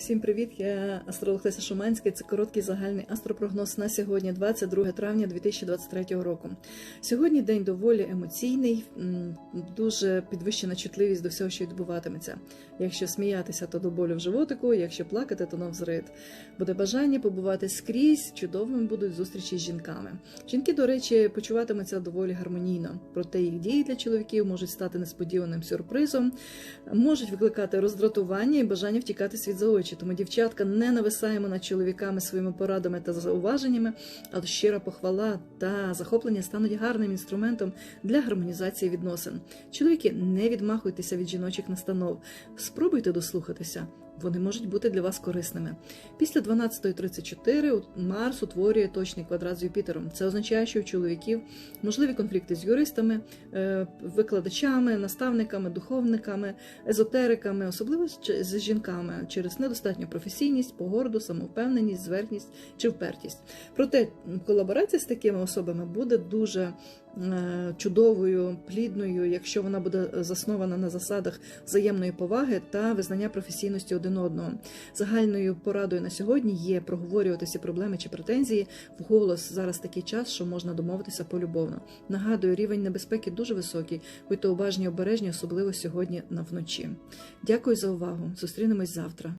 Всім привіт! Я астролог Леся Шуманська. Це короткий загальний астропрогноз на сьогодні, 22 травня 2023 року. Сьогодні день доволі емоційний, дуже підвищена чутливість до всього, що відбуватиметься. Якщо сміятися, то до болю в животику, якщо плакати, то навзрид. Буде бажання побувати скрізь, чудовими будуть зустрічі з жінками. Жінки, до речі, почуватимуться доволі гармонійно, проте їх дії для чоловіків можуть стати несподіваним сюрпризом, можуть викликати роздратування і бажання втікати світ за очі. Тому, дівчатка, не нависаємо над чоловіками своїми порадами та зауваженнями, але щира похвала та захоплення стануть гарним інструментом для гармонізації відносин. Чоловіки, не відмахуйтеся від жіночих настанов, спробуйте дослухатися. Вони можуть бути для вас корисними. Після 12.34 Марс утворює точний квадрат з Юпітером. Це означає, що у чоловіків можливі конфлікти з юристами, е, викладачами, наставниками, духовниками, езотериками, особливо з- жінками через недостатню професійність, погорду, самовпевненість, зверхність чи впертість. Проте колаборація з такими особами буде дуже чудовою, плідною, якщо вона буде заснована на засадах взаємної поваги та визнання професійності один одного. Загальною порадою на сьогодні є проговорювати всі проблеми чи претензії вголос. Зараз такий час, що можна домовитися полюбовно. Нагадую, рівень небезпеки дуже високий. Будьте уважні, обережні, особливо сьогодні на вночі. Дякую за увагу. Зустрінемось завтра.